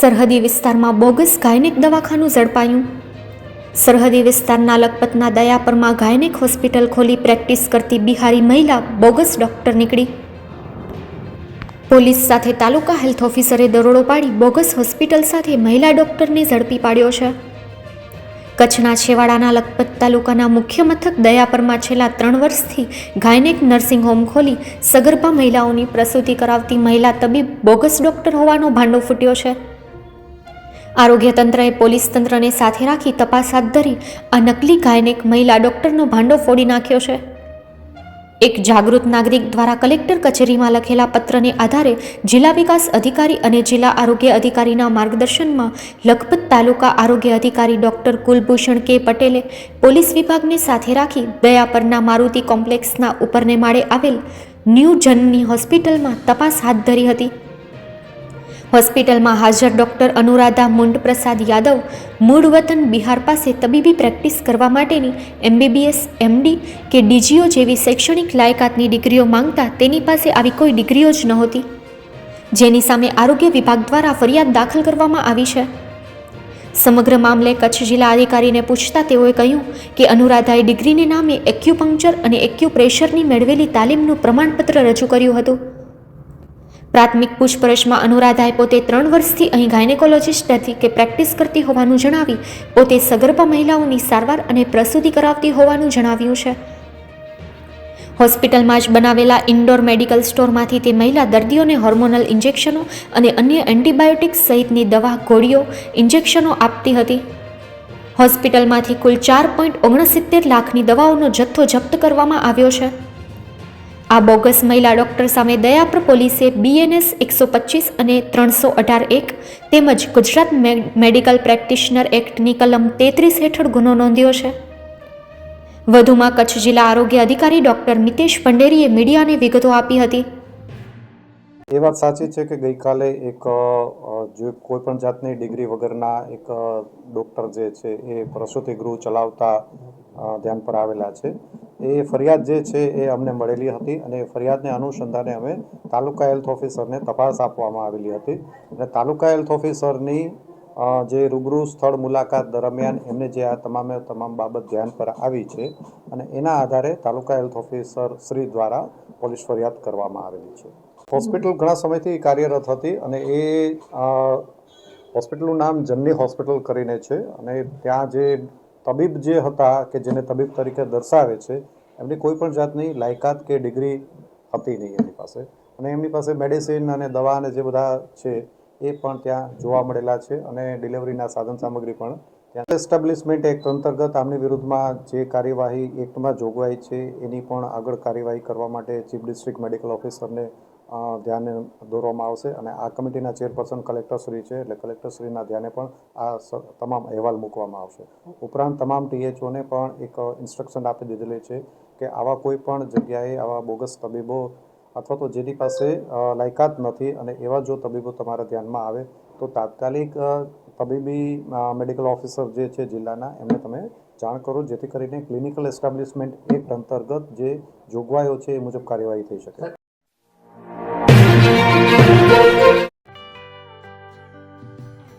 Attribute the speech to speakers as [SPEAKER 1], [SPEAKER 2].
[SPEAKER 1] સરહદી વિસ્તારમાં bogus gynaec દવાખાનું ઝડપાયું. સરહદી વિસ્તારના લખપતના દયાપરમાં ગાયનેક હોસ્પિટલ ખોલી પ્રેક્ટિસ કરતી બિહારી મહિલા બોગસ ડોક્ટર નીકળી. પોલીસ સાથે તાલુકા હેલ્થ ઓફિસરે દરોડો પાડી બોગસ હોસ્પિટલ સાથે મહિલા ડોક્ટરને ઝડપી પાડ્યો છે. કચ્છના છેવાડાના લખપત તાલુકાના મુખ્ય મથક દયાપરમાં છેલ્લા ત્રણ વર્ષથી ગાયનેક નર્સિંગ હોમ ખોલી સગર્ભા મહિલાઓની પ્રસૂતિ કરાવતી મહિલા તબીબ બોગસ ડોક્ટર હોવાનો ભાંડો ફૂટ્યો છે. આરોગ્ય તંત્રએ પોલીસ તંત્રને સાથે રાખી તપાસ હાથ ધરી આ નકલી ગાયનેક મહિલા ડોક્ટરનો ભાંડો ફોડી નાખ્યો છે. એક જાગૃત નાગરિક દ્વારા કલેક્ટર કચેરીમાં લખેલા પત્રને આધારે જિલ્લા વિકાસ અધિકારી અને જિલ્લા આરોગ્ય અધિકારીના માર્ગદર્શનમાં લખપત તાલુકા આરોગ્ય અધિકારી ડોક્ટર કુલભૂષણ કે પટેલે પોલીસ વિભાગને સાથે રાખી દયાપરના મારુતિ કોમ્પ્લેક્સના ઉપરને માળે આવેલ ન્યૂ જનની હોસ્પિટલમાં તપાસ હાથ ધરી હતી. હોસ્પિટલમાં હાજર ડૉક્ટર અનુરાધા મુંડ પ્રસાદ યાદવ મૂળ વતન બિહાર પાસે તબીબી પ્રેક્ટિસ કરવા માટેની એમબીબીએસ, એમડી કે ડીજીઓ જેવી શૈક્ષણિક લાયકાતની ડિગ્રીઓ માંગતા તેની પાસે આવી કોઈ ડિગ્રીઓ જ નહોતી. જેની સામે આરોગ્ય વિભાગ દ્વારા ફરિયાદ દાખલ કરવામાં આવી છે. સમગ્ર મામલે કચ્છ જિલ્લા અધિકારીને પૂછતા તેઓએ કહ્યું કે અનુરાધાએ ડિગ્રીને નામે એક્યુપંક્ચર અને એક્યુપ્રેશરની મેળવેલી તાલીમનું પ્રમાણપત્ર રજૂ કર્યું હતું. પ્રાથમિક પૂછપરછમાં અનુરાધાએ પોતે ત્રણ વર્ષથી અહીં ગાયનેકોલોજિસ્ટ નથી કે પ્રેક્ટિસ કરતી હોવાનું જણાવી પોતે સગર્ભા મહિલાઓની સારવાર અને પ્રસૂતિ કરાવતી હોવાનું જણાવ્યું છે. હોસ્પિટલમાં જ બનાવેલા ઇન્ડોર મેડિકલ સ્ટોરમાંથી તે મહિલા દર્દીઓને હોર્મોનલ ઇન્જેક્શનો અને અન્ય એન્ટીબાયોટિક્સ સહિતની દવા, ગોળીઓ, ઇન્જેક્શનો આપતી હતી. હોસ્પિટલમાંથી કુલ ચાર પોઈન્ટ ઓગણસિત્તેર લાખની દવાઓનો જથ્થો જપ્ત કરવામાં આવ્યો છે. આ બોગસ મહિલા ડોક્ટર સામે દયાપર પોલીસે બીએનએસ એકસો પચીસ અને ત્રણસો અઢાર એક તેમજ ગુજરાત મેડિકલ પ્રેક્ટિશનર એક્ટની કલમ તેત્રીસ હેઠળ ગુનો નોંધ્યો છે. વધુમાં કચ્છ જિલ્લા આરોગ્ય અધિકારી ડોક્ટર મિતેશ પંડેરીએ મીડિયાને વિગતો આપી હતી.
[SPEAKER 2] એ વાત સાચી છે કે ગઈકાલે એક જે કોઈ પણ જાતની ડિગ્રી વગરના એક ડૉક્ટર જે છે એ પ્રસૂતિ ગૃહ ચલાવતા ધ્યાન પર આવેલા છે. એ ફરિયાદ જે છે એ અમને મળેલી હતી અને એ ફરિયાદને અનુસંધાને અમે તાલુકા હેલ્થ ઓફિસરને તપાસ આપવામાં આવેલી હતી. અને તાલુકા હેલ્થ ઓફિસરની જે રૂબરૂ સ્થળ મુલાકાત દરમિયાન એમને જે આ તમામે તમામ બાબત ધ્યાન પર આવી છે અને એના આધારે તાલુકા હેલ્થ ઓફિસર શ્રી દ્વારા પોલીસ ફરિયાદ કરવામાં આવેલી છે. હોસ્પિટલ ઘણા સમયથી કાર્યરત હતી અને એ હોસ્પિટલનું નામ જન્ની હોસ્પિટલ કરીને છે અને ત્યાં જે તબીબ જે હતા કે જેને તબીબ તરીકે દર્શાવે છે, એમની કોઈ પણ જાતની લાયકાત કે ડિગ્રી હતી નહીં એમની પાસે. અને એમની પાસે મેડિસિન અને દવા અને જે બધા છે, એ પણ ત્યાં જોવા મળેલા છે અને ડિલિવરીના સાધન સામગ્રી પણ ત્યાં એસ્ટાબ્લિશમેન્ટ એક્ટ અંતર્ગત આમની વિરુદ્ધમાં જે કાર્યવાહી એક્ટમાં જોગવાઈ છે, એની પણ આગળ કાર્યવાહી કરવા માટે ચીફ ડિસ્ટ્રિક્ટ મેડિકલ ઓફિસરને ધ્યાને દોરવામાં આવશે અને આ કમિટીના ચેરપર્સન કલેક્ટરશ્રી છે એટલે કલેક્ટરશ્રીના ધ્યાને પણ આ તમામ અહેવાલ મૂકવામાં આવશે. ઉપરાંત તમામ ટીએચઓને પણ એક ઇન્સ્ટ્રક્શન આપી દીધેલી છે કે આવા કોઈ પણ જગ્યાએ આવા બોગસ તબીબો અથવા તો જેની પાસે લાયકાત નથી અને એવા જો તબીબો તમારા ધ્યાનમાં આવે તો તાત્કાલિક તબીબી મેડિકલ ઓફિસર જે છે જિલ્લાના એમને તમે જાણ કરો જેથી કરીને ક્લિનિકલ એસ્ટાબ્લિશમેન્ટ એક્ટ અંતર્ગત જે જોગવાઈઓ છે એ મુજબ કાર્યવાહી થઈ શકે.